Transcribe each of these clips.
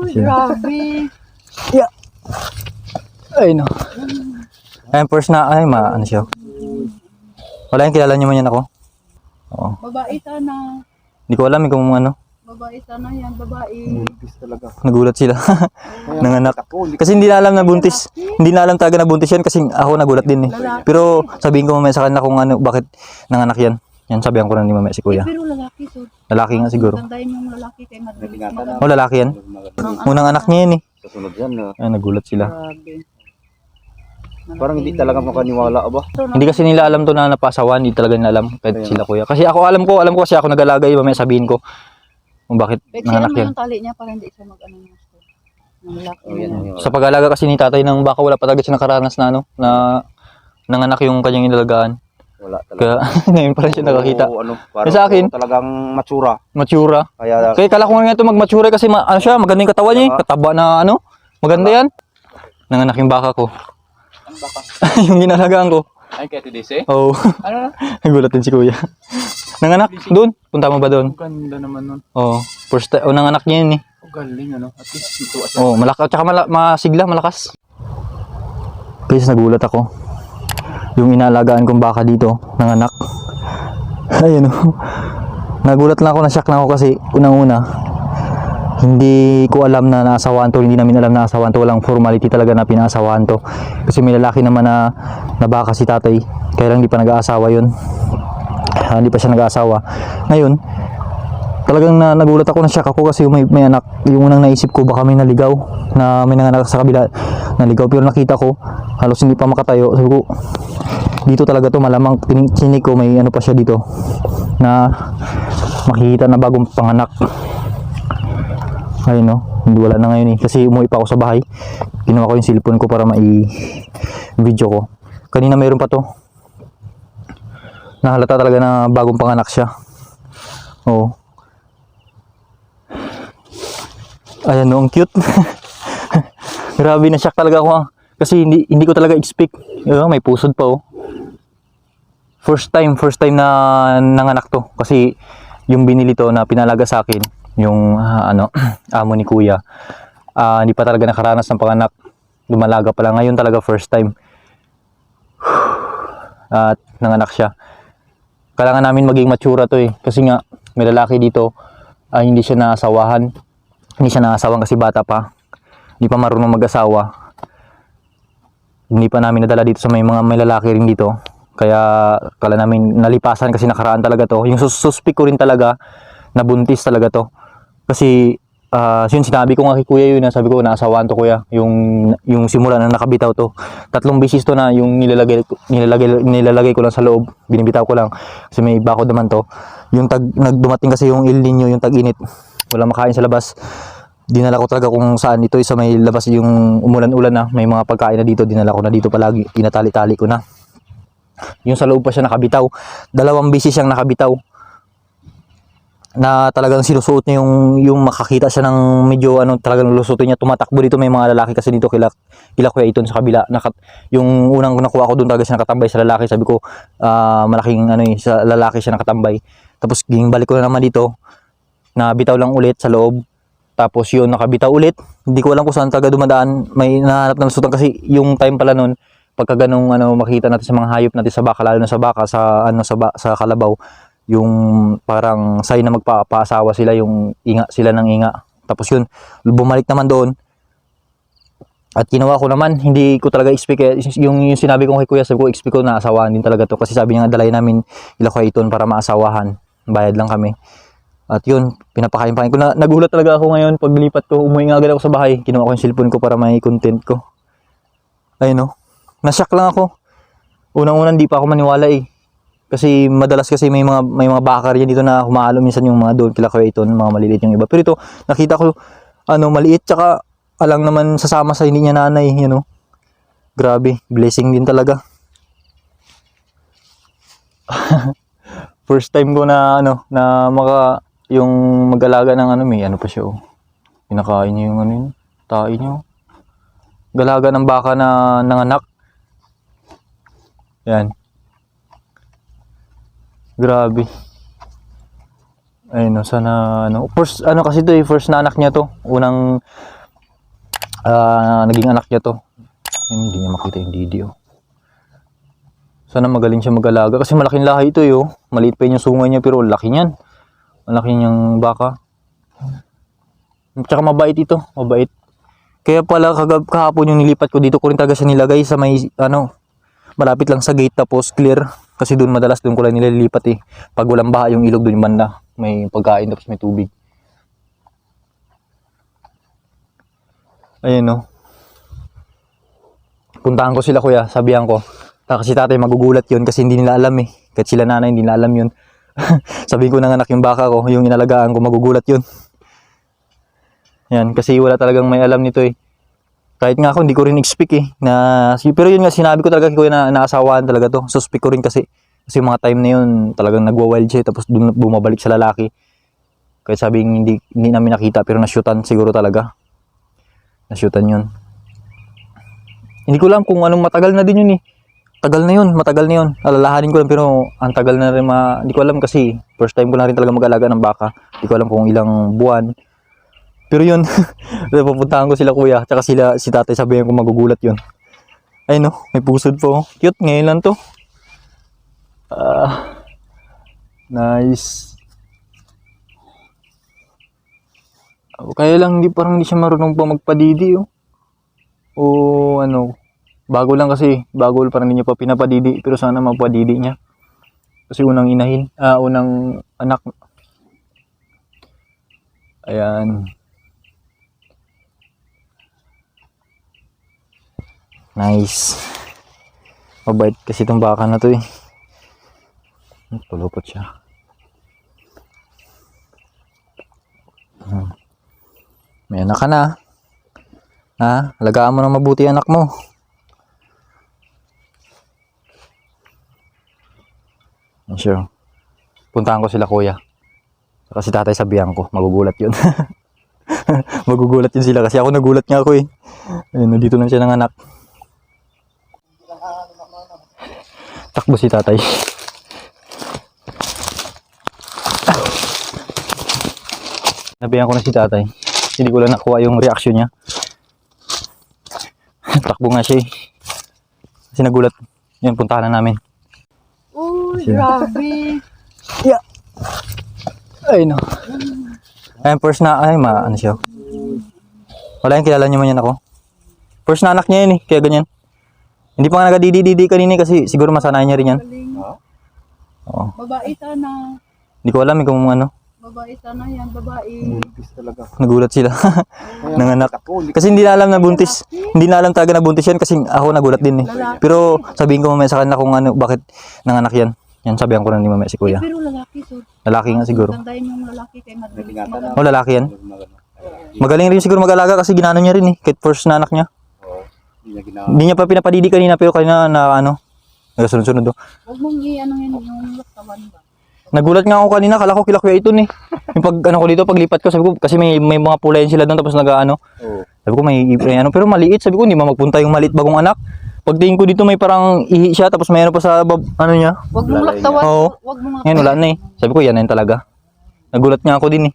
Uy, grabe. Ay, no. Ayun, first na, ay, ma, ano siya. Wala yung kilala niyo man yan ako. Oo. Babae sana. Hindi ko alam eh kung ano. Babae sana yan, babae. Buntis talaga. Nagulat sila. Nanganak. Ako, hindi Kasi hindi na alam na buntis. Hindi na alam talaga na buntis yan kasi ako nagulat din eh. Pero sabihin ko mamaya sa kanila kung ano, bakit nanganak yan. Yan sabihan ko na ni mamaya si kuya. Pero lalaki, so. Lalaki nga siguro. Tandayin yung lalaki kay madalas maganda. O lalaki yan. Unang anak niya yan eh. Kasunod yan. no? Ay, nagulat sila. Grabe. Parang hindi talaga makaniwala ba? Hindi kasi nila alam to na napasawan, hindi talaga nila alam kahit sila kuya. Kasi ako alam ko, alam ko kasi ako nag-alaga, mamaya sabihin ko kung bakit Pwede nanganak mo yan. yung tali niya para hindi siya mag-ano ng gusto. Ng lalaki Oh, yan, niya. yan. Sa pag-alaga kasi ni tatay ng baka wala pa talaga siya nakaranas na ano, na nanganak yung kanyang inalagaan. Wala talaga. Kaya ngayon pa rin siya nakakita. Oo, ano, parang sa akin- talagang matsura. Matsura. Kaya Kaya kala ko nga ito magmatsura kasi ma- ano siya, maganda yung katawan niya, eh. kataba na ano. Maganda yan. Nanganak yung baka ko. yung ginalagaan ko. Ay, kaya TDC? Oo. Oh. Ano na? Nagulat din si kuya. Nanganak doon. Punta mo ba doon? Ang ganda naman nun. Oo. First time, oh, nanganak niya yun eh. Ang galing, ano? At least ito as Oo, oh, malakas. Tsaka mala- masigla, malakas. Guys, nagulat ako. Yung inaalagaan kong baka dito, nanganak. Ayun oh. Nagulat lang ako, na-shock lang ako kasi unang-una, hindi ko alam na naasawahan to, hindi namin alam na naasawahan to, walang formality talaga na pinaasawahan to. Kasi may lalaki naman na, na baka si tatay, kaya lang hindi pa nag-aasawa yun. Ah, hindi pa siya nag-aasawa. Ngayon, talagang na, nagulat ako na shock ako kasi may, may anak yung unang naisip ko baka may naligaw na may nanganak sa kabila naligaw pero nakita ko halos hindi pa makatayo sabi ko dito talaga to malamang chinik ko may ano pa siya dito na makikita na bagong panganak. Ayun no? Hindi wala na ngayon eh. Kasi umuwi pa ako sa bahay. Ginawa ko yung cellphone ko para mai video ko. Kanina mayroon pa to. Nahalata talaga na bagong panganak siya. Oo. Ayan no, ang cute. Grabe na shock talaga ako ah. Kasi hindi, hindi ko talaga expect. Ayun, may pusod pa oh. First time, first time na nanganak to. Kasi yung binili to na pinalaga sa akin, yung ah, ano, amo ni kuya, ah, hindi pa talaga nakaranas ng panganak. Lumalaga pa lang. Ngayon talaga first time. At nanganak siya. Kailangan namin maging matura to eh. Kasi nga, may lalaki dito, ah, hindi siya naasawahan hindi siya naasawan kasi bata pa. Hindi pa marunong mag-asawa. Hindi pa namin nadala dito sa may mga may lalaki rin dito. Kaya kala namin nalipasan kasi nakaraan talaga to. Yung sus suspect ko rin talaga na buntis talaga to. Kasi ah yun sinabi ko nga kay kuya yun, sabi ko naasawan to kuya. Yung yung simula na nakabitaw to. Tatlong bisis to na yung nilalagay nilalagay nilalagay ko lang sa loob. Binibitaw ko lang kasi may bakod naman to. Yung tag nagdumating kasi yung El Nino, yung tag-init. Wala makain sa labas dinala ko talaga kung saan ito isa may labas yung umulan-ulan na. May mga pagkain na dito dinala ko na dito palagi. Tinatali-tali ko na. Yung sa loob pa siya nakabitaw. Dalawang bisis siyang nakabitaw. Na talagang sinusuot niya yung yung makakita siya ng medyo ano talagang lusutin niya. Tumatakbo dito may mga lalaki kasi dito. Kila kila kuya iton sa kabila. Nakat yung unang nakuha ko doon talaga siya nakatambay sa lalaki. Sabi ko ah, malaking ano eh, sa lalaki siya nakatambay. Tapos ging balik ko na naman dito. Na bitaw lang ulit sa loob tapos yun, nakabitaw ulit. Hindi ko alam kung saan talaga dumadaan. May nahanap na lusutan kasi yung time pala nun, pagka ganung ano, makita natin sa mga hayop natin sa baka, lalo na sa baka, sa, ano, sa, ba- sa kalabaw, yung parang sign na magpapaasawa sila, yung inga sila ng inga. Tapos yun, bumalik naman doon. At ginawa ko naman, hindi ko talaga expect, eh, yung, yung sinabi ko kay kuya, sabi ko, expect ko na asawahan din talaga to. Kasi sabi niya dalay namin ila ko iton para maasawahan. Bayad lang kami. At yun, pinapakain-pakain ko. Na, nagulat talaga ako ngayon pag lipat ko. Umuwi nga agad ako sa bahay. Kinuha ko yung cellphone ko para may content ko. Ayun no. Nashock lang ako. Unang-unang di pa ako maniwala eh. Kasi madalas kasi may mga may mga bakar yan dito na humahalo minsan yung mga doon kila Iton, mga maliliit yung iba. Pero ito, nakita ko ano maliit tsaka alang naman sasama sa hindi niya nanay, you know. Grabe, blessing din talaga. First time ko na ano na maka yung mag-alaga ng ano may ano pa siya oh. Pinakain niya yung ano yun, tae niya. oh. Galaga ng baka na nanganak. Yan. Grabe. Ayun, no, sana, ano, first, ano kasi to eh, first na anak niya to. Unang, ah, naging anak niya to. Ayun, hindi niya makita yung Didi, oh. Sana magaling siya mag-alaga. Kasi malaking lahi ito, eh, oh. Maliit pa yun yung sungay niya, pero laki niyan. Malaki niyang baka. Tsaka mabait ito, mabait. Kaya pala kagab kahapon yung nilipat ko dito ko rin talaga siya nilagay sa may, ano, malapit lang sa gate tapos clear. Kasi doon madalas doon ko lang nililipat eh. Pag walang baha yung ilog doon yung banda. May pagkain tapos may tubig. Ayun no. Puntahan ko sila kuya, sabihan ko. Kasi tatay magugulat yun kasi hindi nila alam eh. Kahit sila nanay hindi nila alam yun. Sabihin ko ng anak yung baka ko, yung inalagaan ko magugulat yun. Yan, kasi wala talagang may alam nito eh. Kahit nga ako, hindi ko rin expect eh. Na, pero yun nga, sinabi ko talaga kay kuya na naasawahan talaga to. Suspect ko rin kasi. Kasi mga time na yun, talagang nagwa-wild siya eh, tapos bumabalik sa lalaki. Kaya sabi hindi, hindi namin nakita pero nasyutan siguro talaga. Nasyutan yun. Hindi ko alam kung anong matagal na din yun eh. Tagal na yun, matagal na yun. Alalahanin ko lang pero ang tagal na rin ma... Hindi ko alam kasi first time ko na rin talaga mag-alaga ng baka. Hindi ko alam kung ilang buwan. Pero yun, pupuntahan ko sila kuya, tsaka sila, si tatay sabihin ko magugulat yun. Ay no, may pusod po. Cute, ngayon lang to. Ah, nice. Kaya lang hindi parang hindi siya marunong pa magpadidi oh. O ano, bago lang kasi, bago parang hindi niya pa pinapadidi, pero sana mapadidi niya. Kasi unang inahin, ah, unang anak. Ayan. Nice. Mabait kasi itong baka na to eh. Pulupot siya. Hmm. May anak ka na. Ha? Alagaan mo na mabuti anak mo. Yan Sure. Puntahan ko sila kuya. Saka si tatay sabihan ko. Magugulat yun. Magugulat yun sila kasi ako nagulat nga ako eh. Ayun, nandito lang siya ng anak. Takbo si tatay. Nabihan ko na si tatay. Hindi ko lang nakuha yung reaction niya. Takbo nga siya eh. Kasi nagulat. Yan, puntahan na namin. Uy, grabe. Ay no. Ayun, first na, ay ma, ano siya. Wala yung kilala niyo man yan ako. First na anak niya yun eh, kaya ganyan. Hindi pa nga nagadidi-didi kanina kasi siguro masanay niya rin yan. Oo. Babae sana. Hindi ko alam eh kung ano, Babae sana yan, babae. Buntis talaga. nagulat sila. Nanganak. Ako, hindi Kasi hindi na alam na buntis. Hindi na alam talaga na buntis yan kasi ako nagulat din eh. Pero sabihin ko mamaya sa kanila kung ano, bakit nanganak yan. Yan, sabihan ko na ni mamaya si kuya. Pero lalaki, so. Lalaki nga siguro. Gandahin yung lalaki kay mag- O lalaki yan. Magaling rin siguro mag-alaga kasi ginano niya rin eh. Kahit first na anak niya. Oo. Hindi niya ginawa. Hindi niya pa pinapadidi kanina pero kanina na ano, nagasunod-sunod do. Huwag mong i-ano yan, yung laktawan ba? Nagulat nga ako kanina, kala ko kila Kuya Iton eh. Yung pag ano ko dito, paglipat ko, sabi ko, kasi may, may mga pulayan sila doon tapos nag ano, Oo. sabi ko may, may ano, pero maliit, sabi ko, hindi ma magpunta yung maliit bagong anak. Pagtingin ko dito may parang ihi siya tapos may ano pa sa bab, ano niya. Huwag mong laktawan. Oo. Mong Ngayon wala na eh. Sabi ko, yan na yun talaga. Nagulat nga ako din eh.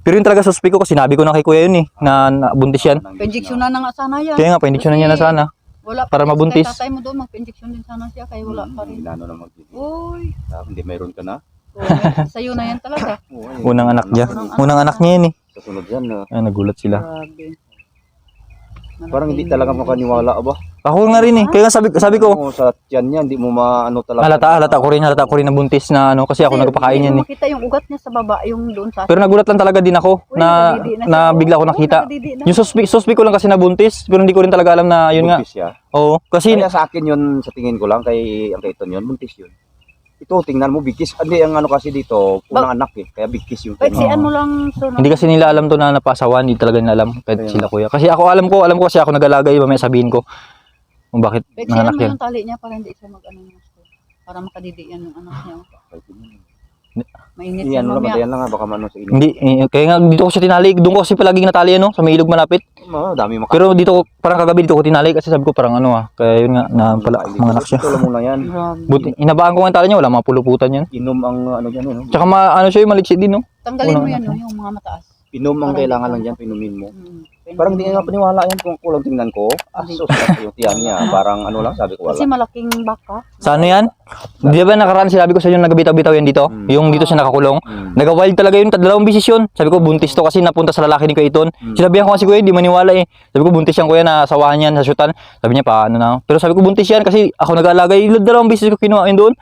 Pero yun talaga suspect ko kasi sinabi ko na kay Kuya yun eh, na, na buntis yan. Pa-injection na na nga sana yan. Kaya nga, pa-injection na niya na sana. Wala para pa- mabuntis. Kay tatay mo doon, magpa-injection din sana siya, kaya wala pa rin. Ginano na magdidi. Uy, Ah, Hindi mayroon ka na. sa'yo na yan talaga. Unang anak niya. Unang anak niya yun eh. Kasunod yan. ah. Ay, nagulat sila. Grabe. Parang hindi talaga makaniwala ba? Ako nga rin eh. Kaya nga sabi, sabi ko, Oo, sa tiyan niya, hindi mo maano talaga. halata, halata ko rin, halata ko rin na buntis na ano, kasi ako Kasi nagpapakain hindi yan mo eh. makita yung ugat niya sa baba, yung doon sa... Pero nagulat lang talaga din ako Uy, na, na na siya. bigla ko Oo, nakita. nakadidi na. Yung suspect, suspect ko lang kasi na buntis, pero hindi ko rin talaga alam na yun nga. buntis siya. Oo, kasi Kaya sa akin yun, sa tingin ko lang, kay ang kaiton yun, buntis yun. Ito, tingnan mo, bigkis. Hindi, ang ano kasi dito, unang anak eh. Kaya bigkis yung Kahit tingin. si ano lang, so, hindi kasi nila alam to na napasawan, hindi talaga nila alam. Kahit Ayun. sila kuya. Kasi ako alam ko, alam ko kasi ako nag-alaga, iba may sabihin ko kung bakit kahit si ano nanganak yan. yung tali niya para hindi siya mag-ano ng gusto. Para makadidi yan yung anak niya. Mainit Hindi, yan ano lang, mamaya. matayan lang nga, baka mano sa inyo. Hindi, eh, kaya nga dito ko siya tinali, doon ko kasi palaging natali ano, sa may ilog malapit. Oh, dami maka. Pero dito, ko- parang kagabi dito ko tinali kasi sabi ko parang ano ah. Kaya yun nga, na pala, mga anak siya. Ito lang muna yan. Buti, inabaan ko nga yung tali niya, wala mga puluputan yan. Inom ang ano dyan, eh, no? Tsaka ma, ano siya yung maliksi din, no? Tanggalin mo yan, no, yung mga mataas. Inom ang kailangan lang dyan, pinumin mo. Mm. Parang di nga paniwala yan kung kulang tingnan ko. Asos, yung tiyan niya. Parang ano lang, sabi ko Kasi wala. malaking baka. Sa ano yan? Di ba nakaraan sinabi ko sa inyo nagabitaw-bitaw yan dito? Mm. Yung dito siya nakakulong. Hmm. Nag-wild talaga yun, dalawang bisis yun. Sabi ko, buntis to kasi napunta sa lalaki ni Kaiton. Mm. Sinabihan ko kasi kuya, di maniwala eh. Sabi ko, buntis yan kuya, nasawahan yan sa syutan. Sabi niya, paano na? Pero sabi ko, buntis yan kasi ako nag-aalaga. Yung dalawang bisis ko kinuha yun doon.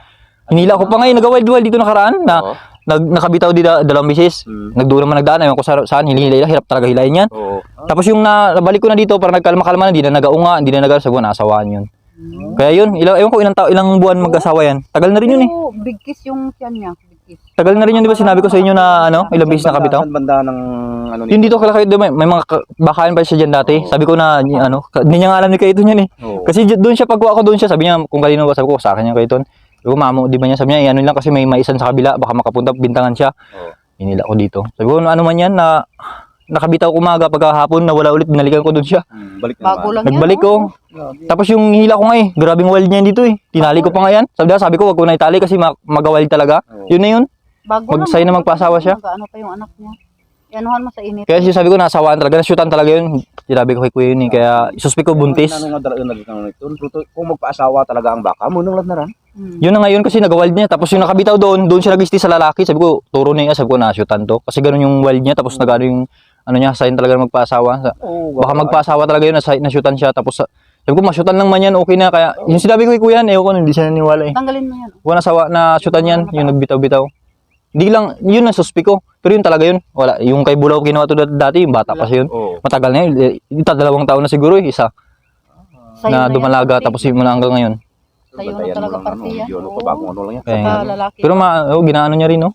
Hinila ko pa ngayon, nag-wild-wild dito nakaraan na. Nag, nakabitaw di da, dalawang bisis. Mm. Nagdulo naman nagdaan, ayaw ko sa, saan, hilihila, hirap talaga hilayin yan. Oo. Tapos yung na, nabalik ko na dito, para nagkalma-kalma na, hindi na nagaunga, hindi na nag sabi ko, nasawaan yun. Mm. Kaya yun, ilang, ewan ko ilang, tao, ilang buwan mag-asawa yan. Tagal na rin yun eh. Pero big kiss yung tiyan niya. Tagal na rin yun, di ba sinabi ko sa inyo na ano, ilang beses nakabitaw? saan banda ng ano Yun dito kala kayo, di ba, may mga ka- bakayan pa siya dyan dati. Oo. Sabi ko na, y- ano, hindi niya nga alam ni Kaiton yan eh. Oo. Kasi doon siya, pagkuha ko doon siya, sabi niya, kung kanino ba, sabi ko, sa akin yung Kaiton. Sabi ko, mamo, di ba niya, sabi niya, eh, ano lang kasi may maisan sa kabila, baka makapunta, bintangan siya. Oo. Inila ko dito. Sabi ko, ano man yan, na nakabitaw ko umaga, pagkahapon, nawala ulit, binalikan ko doon siya. Hmm, balik na Bago naman. lang Nagbalik yan. ko. oh. Tapos yung hila ko nga eh, grabing wild niya dito eh. Tinali ko pa nga yan. Sabi, sabi ko, wag ko na itali kasi ma- mag-wild talaga. Oo. Yun na yun. Bago Mag-sign na magpaasawa siya. Ano pa yung anak niya. Ianuhan mo sa init. Kaya siya sabi ko, nasawaan talaga, nasyutan talaga yun. Sinabi ko kay kuya yun eh. Kaya suspect ko buntis. Ano nga dala nag ano nito? Kung magpaasawa talaga ang baka, mo nang na ran. Mm. Yun na ngayon kasi nag-wild niya. Tapos yung nakabitaw doon, doon siya nag sa lalaki. Sabi ko, turo na yun. Sabi ko, nasyutan to. Kasi ganun yung wild niya. Tapos nagano yung, ano niya, sign talaga na magpaasawa. Sa- Oo. Baka magpaasawa talaga yun, nasyutan siya. Tapos sa- sabi ko, masyutan lang man yan, okay na. Kaya yung sinabi ko kay kuya, ewan ko, hindi siya naniwala eh. Tanggalin mo yan. Wala nasawa na syutan yan, yung nagbitaw-bitaw. Hindi lang, yun ang suspect ko. Pero yun talaga yun. Wala, yung kay Bulaw ginawa to dat- dati, yung bata pa siya yun. Oo. Matagal na yun, eh, dalawang taon na siguro eh, isa. Sa'yo na yan, dumalaga, tapos yun na hanggang ngayon. Sa'yo na mo talaga ano. Medyo ano pa, Oo. bagong ano lang yan. Kaya lalaki. Pero ma, oh, ginaano niya rin, no?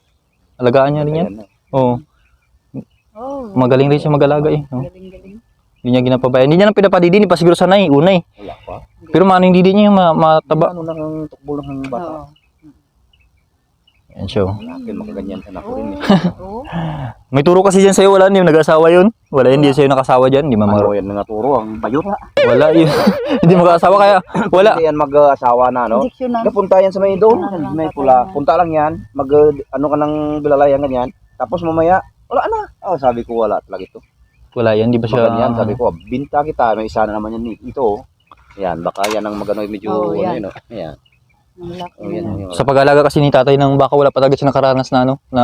Alagaan niya rin yan. Oo, Oh, magaling rin siya mag-alaga eh. No? Galing-galing. Hindi niya ginapabayan. Hindi niya na pinapadidi, hindi pa siguro sanay, una eh. Wala pa. Pero maano yung didi niya, yung ma- mataba. Ano lang ang tukbo lang ng bata. Yan siya. oh. Akin makaganyan ka na ako Oo. rin eh. May turo kasi dyan sa'yo, wala yung nag-asawa yun. Wala, hindi sa'yo nakasawa dyan, hindi Ano mamaro. yan nga turo, ang bayot. Wala yun. hindi mag-asawa kaya, wala. Hindi yan mag-asawa na, no? Napunta yan sa may doon, may pula. yan. Punta lang yan, mag ano ka ng bilalayan ganyan. Tapos mamaya, wala na. Oh, sabi ko wala talaga ito. Wala yan, di ba siya? Baka yan, sabi ko, binta kita, may isa na naman yan ito. oh. Yan, baka yan ang magano medyo Oo, ano yan. yun, oh. Ayan. Oh, yan. Sa pag-alaga kasi ni tatay ng baka, wala pa talaga siya nakaranas na ano, na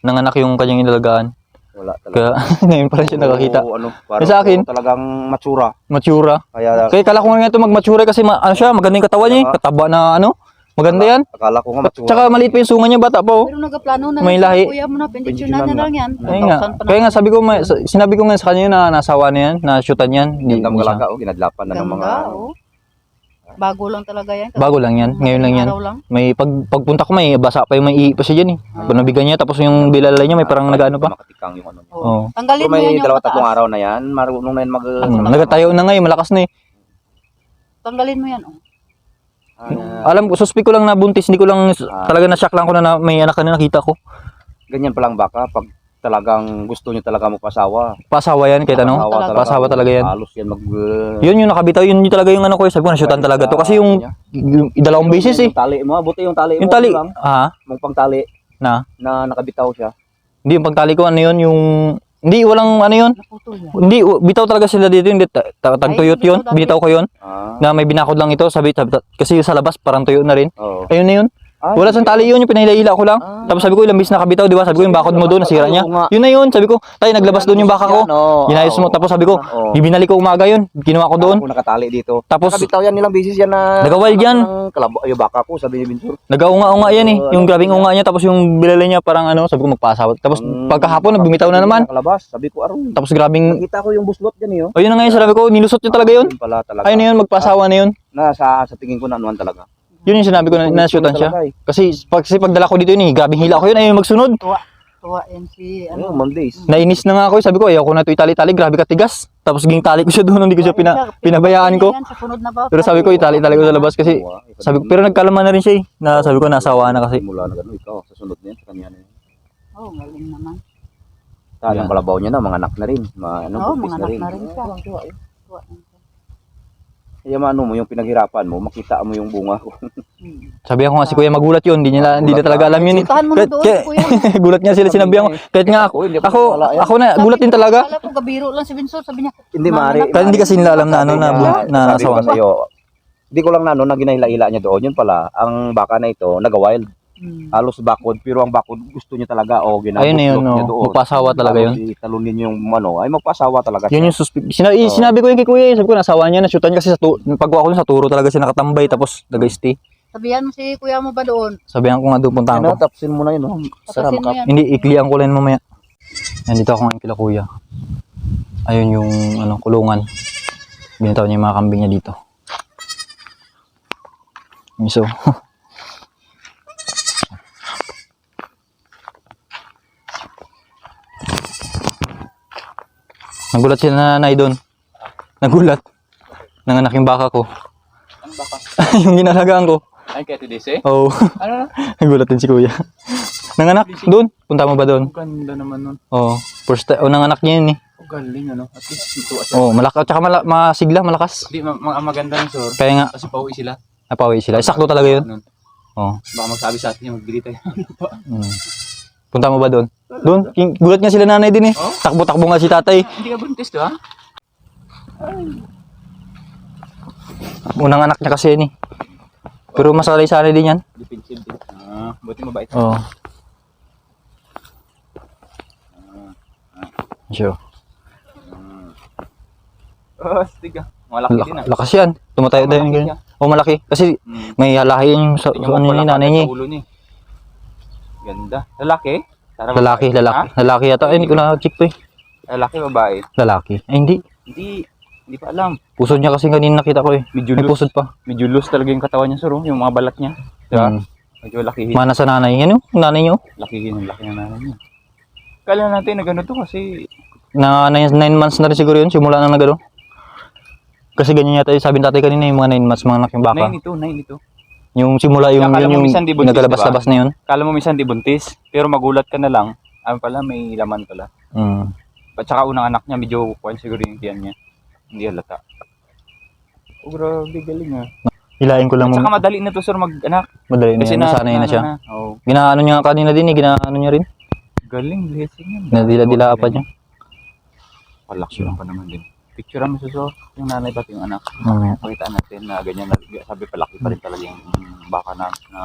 nanganak yung kanyang inalagaan. Wala talaga. Kaya ngayon pa rin siya nakakita. Oo, ano, parang sa akin- talagang matsura. Matsura. Kaya Kaya kala ko nga ito mag-mature kasi ma- ano siya, maganda yung katawan niya, eh. kataba na ano. Maganda yan. akala ko nga matsura. Tsaka maliit pa yung sunga niya, bata pa oh. Pero nagaplano na May lahi. kuya mo na, pendisyonan na na. lang yan. Ay nga. 2,000 pa na. Kaya nga sabi ko, may, sinabi ko nga sa kanya na nasawa na yan, na shootan yan. Hindi, Ganda hindi siya. magalaga, oh, ginadlapan na ng mga... Oh. Bago lang talaga yan. Bago lang yan, ngayon lang yan. Lang. May pag pagpunta ko may basa pa yung may ihi pa siya dyan eh. Ah. Pag nabigan niya tapos yung bilalay niya may parang nagano pa. Makatikang yung ano. Oo. Oo. Tanggalin Pero mo yan may yung dalawa tatlong araw na yan, marunong na yan mag... Hmm, nagatayo na nga eh, malakas na eh. Tanggalin mo yan. Oh. Ah, Alam ko, suspect ko lang na buntis, hindi ko lang Ah. talaga na-shock lang ko na, na may anak na nakita ko. ganyan pa lang baka pag talagang gusto niyo talaga magpasawa. Pasawa yan kahit ano. Pasawa talaga. Pasawa talaga yan. Halos yan mag... uh, Yun yung nakabitaw, yun yung talaga yung ano ko, eh, sabi ko na-shootan talaga to. Kasi yung, yung dalawang beses eh. Yung tali mo, buti yung tali Yung mo. tali, ano lang, ah, mong pangtali na, na nakabitaw siya. hindi yung pagtali ko, ano yun, yung, hindi, walang ano yun. Hindi, bitaw talaga sila dito, hindi, ta- ta- tagtuyot yun, bitaw ko yun, Ah, na may binakod lang ito, sabi, sabi kasi yung sa labas, parang tuyo na rin. oo. Ayun na yun. Ay, Wala sa tali yun, yung pinahila-hila ko lang. Ah. Tapos sabi ko, ilang bis nakabitaw, di ba? Sabi ko, yung bakod mo doon, nasira niya. Yun na yun, sabi ko, tayo, naglabas doon yung baka ko. Yan, oo. Ginayos mo, tapos sabi ko, ibinalik ko umaga yun, ginawa ko doon. Ako nakatali dito. Tapos, Nakabitaw yan nilang bisis yan na... Nagawild yan. Kalabo, yung baka ko, sabi ni Bintur. nagaunga-unga yan eh. Yung grabing unga niya, tapos yung bilalay niya parang ano, sabi ko magpasawa. Tapos Ang- pagkahapon, nagbumitaw na naman. Nakalabas, sabi ko, aron. Tapos grabing, Nakita ko yung buslot dyan eh. oh. ayun na nga yun, sabi ko, nilusot niya talaga yun. Yun. Ayun na yun, magpasawa na yun. Na sa, sa tingin ko na anuan talaga. Yun yung sinabi ko na na-shootan siya. Talaga eh. Kasi pag, kasi pagdala ko dito yun eh, grabing hila ko yun, ayun magsunod. Tuwa. Tuwa yan si, Ano, ano. Mondays. Nainis na nga ako, eh. sabi ko, ayaw ko na ito itali-tali, grabe katigas. Tapos ging tali ko siya doon, hindi ko siya pina, pinabayaan ko. Na? Pero sabi ko, itali-tali ko sa labas kasi, sabi ko, pero nagkalama na rin siya eh. Na sabi ko, nasawa na kasi. Mula na gano'n, ikaw, sa sunod niyan, sa kanya na yun. Oh, galing naman. Yan. ang kalabaw niya na, mga anak na rin. Mga, ano, Oo, buntis mga na anak rin. na rin siya. Tuwa, tuwa maano mo, yung pinaghirapan mo, makita mo yung bunga ko. Sabi ko nga si Kuya magulat yun. Hindi niya, hindi na talaga alam yun. Puntahan mo na doon, kaya- kuya. gulat nga sila sinabihan ko. Kahit nga ako, ako, ako na, gulat din talaga. Kala ko gabiro lang si Vincent. Sabi niya, Hindi, anak- Kaya hindi kasi nila alam na ano, na, niya, na nasawan. Hindi ko lang na ano, na ginahila-ila niya doon. Yun pala, ang baka na ito, naga-wild. Hmm. Halos bakod, pero ang bakod gusto niya talaga, o ginabot Ayun na yun, niya oh. doon. Magpasawa talaga yun. Tapos italunin yung ano, ay magpasawa talaga Yun siya. yung suspect. Sina- eh, Oo. Sinabi ko yun kay Kuya, eh. sabi ko nasawa niya, nasyutan kasi sa tu- pagkuha ko dun sa turo talaga siya nakatambay tapos nag-stay. Sabihan mo si kuya mo ba doon? Sabihan ko nga doon puntahan Ano, ko. tapsin mo na yun. Oh. Sarap mo ka. yan. Hindi, iklian ko lang mamaya. Nandito ako ngayon kila Kuya. Ayun yung ano, kulungan. Binitaw niya yung mga kambing niya dito. Miso. Nagulat na nanay doon. Nagulat. Nanganak yung baka ko. Ano baka? yung ginalagaan ko. Ay, kaya TDC? Oo. Ano na? Nagulat din si kuya. Nanganak doon. Punta mo ba doon? Ang ganda naman nun. Oo. First time. Oh, nanganak niya yun eh. Ang galing ano. At least ito siya. Oo, malakas. Tsaka mala masigla, malakas. Hindi, ma- ma- maganda ng sir. Kaya nga, Kasi pauwi sila. napawi sila. Sakto talaga yun. Nun. Oo. Baka magsabi sa atin yung magbili tayo. Mm. Punta mo ba doon? Doon. Gulat nga sila nanay din eh. Oh? Takbo-takbo nga si tatay. Hindi ka buntis to ha? Unang anak niya kasi yun eh. Pero masalay-salay din yan. Defensive din. Ah, buti mabait. Oo. Sure. Oh, stiga. Malaki din ah. Lak- lakas yan. Tumatayo tayo yung Malaki. Oo, malaki. Kasi Hmm. may halahi yung sa, ano ni nanay niya sa eh. ulo ni. Ganda. Lalaki? Sarap Lalaki, babae. lalaki. Lalaki yata. Ay, hindi ko na-check pa eh. Ha? Lalaki, babae. Lalaki. Ay, hindi. Hindi. Hindi pa alam. Pusod niya kasi kanina nakita ko eh. Medyo May pusod pa. Medyo loose talaga yung katawan niya, sir. oh. Yung mga balat niya. Diba? Mm. Medyo lakihin. Mana sa nanay. Yung nanay niyo. lakihin yung laki ng nanay niya. Kala natin na gano'n to kasi Na 9 months na rin siguro yun. Simula na nagano. Kasi ganyan yata yung sabi ng tatay kanina yung mga 9 months mga anak yung baka. nine ito, nine ito. Yung simula yung Akala yun yung di buntis, nagalabas-labas na yun. Kala mo minsan di buntis, pero magulat ka na lang. Ah, pala may laman pala. Mm. At saka unang anak niya, medyo kuwan siguro yung tiyan niya. Hindi halata. Oh, grabe, galing ah. Hilahin ko lang At saka madali na to sir mag-anak. Madali na yan. Nasanay na siya. Oh, Ginaano niya kanina din eh. Ginaano niya rin. galing, blessing yan. Nadila-dila pa niya. Palaki lang pa naman din. Picture mo suso, yung nanay pati yung anak. Mamaya. Pakita natin na ganyan na, sabi palaki pa rin talaga yung baka na, na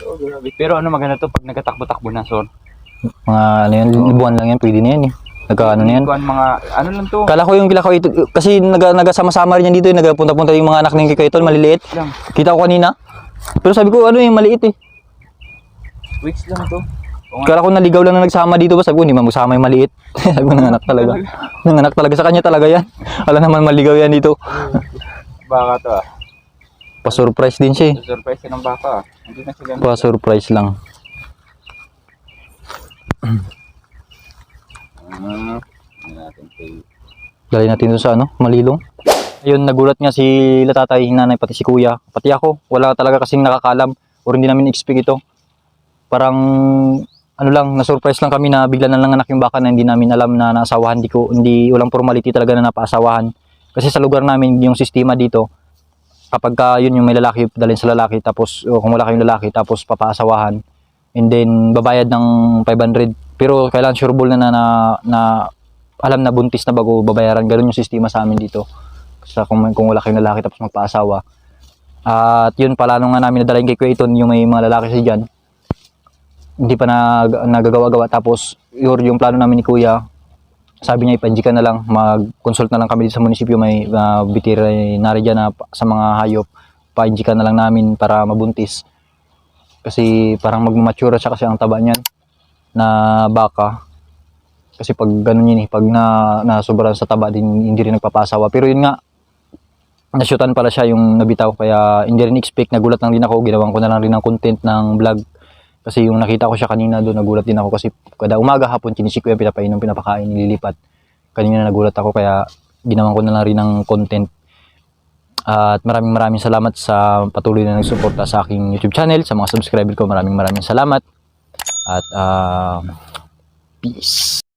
So, grabe. Pero ano maganda to pag nagkatakbo-takbo na, so. Mga ano yan. Libuan lang yan. Pwede na yan eh. Nagkaano na yan. Kuwan, mga, ano lang to. Kala ko yung kila ko ito, kasi naga, nagasama-sama rin yan dito, eh, nagapunta-punta yung mga anak ng Kikaiton, maliliit. lang. Kita ko kanina. Pero sabi ko, ano yung maliit eh. Weeks lang to. Kala ko naligaw lang na nagsama dito ba? Sabi ko, hindi man magsama yung maliit. sabi ko, nanganak talaga. nanganak talaga sa kanya talaga yan. Wala naman maligaw yan dito. Baka to ah. Pa-surprise din siya eh. Surprise ng baka ah. Hindi na ganun. Pa-surprise lang. Ah, natin kay Dali natin doon sa ano, malilong. Ayun, nagulat nga si latatay, nanay, pati si kuya. Pati ako, wala talaga kasing nakakalam. Or hindi namin expect ito. Parang, ano lang, na-surprise lang kami na bigla na lang anak yung baka na hindi namin alam na naasawahan. Hindi ko, hindi, walang formality talaga na napaasawahan. Kasi sa lugar namin, yung sistema dito, kapag ka yun yung may lalaki, dalhin sa lalaki, tapos o kung wala kayong lalaki, tapos papaasawahan, and then babayad ng 500. Pero kailangan sureball na, na, na, na alam na buntis na bago babayaran. Ganun yung sistema sa amin dito. Sa kung, kung wala kayong lalaki tapos magpaasawa. At yun, palano nga namin nadalain kay Kuya Iton yung may mga lalaki siya dyan. Hindi pa nag, nagagawa-gawa. Tapos yun, yung plano namin ni Kuya, sabi niya ipanji ka na lang, mag-consult na lang kami dito sa munisipyo, may uh, veterinary dyan na sa mga hayop. Painji ka na lang namin para mabuntis. Kasi parang magmamature siya kasi ang taba niyan na baka. Kasi pag ganun yun eh, pag na, na sobrang sa taba din, hindi rin nagpapasawa. Pero yun nga, nasyutan pala siya yung nabitaw. Kaya hindi rin expect, nagulat lang din ako. Ginawan ko na lang rin ng content ng vlog. Kasi yung nakita ko siya kanina doon, nagulat din ako kasi kada umaga hapon, chinisik ko yung pinapainom, pinapakain, nililipat. Kanina nagulat ako kaya ginawan ko na lang rin ng content. At maraming maraming salamat sa patuloy na nagsuporta sa aking YouTube channel, sa mga subscriber ko, maraming maraming salamat. At ah, Peace.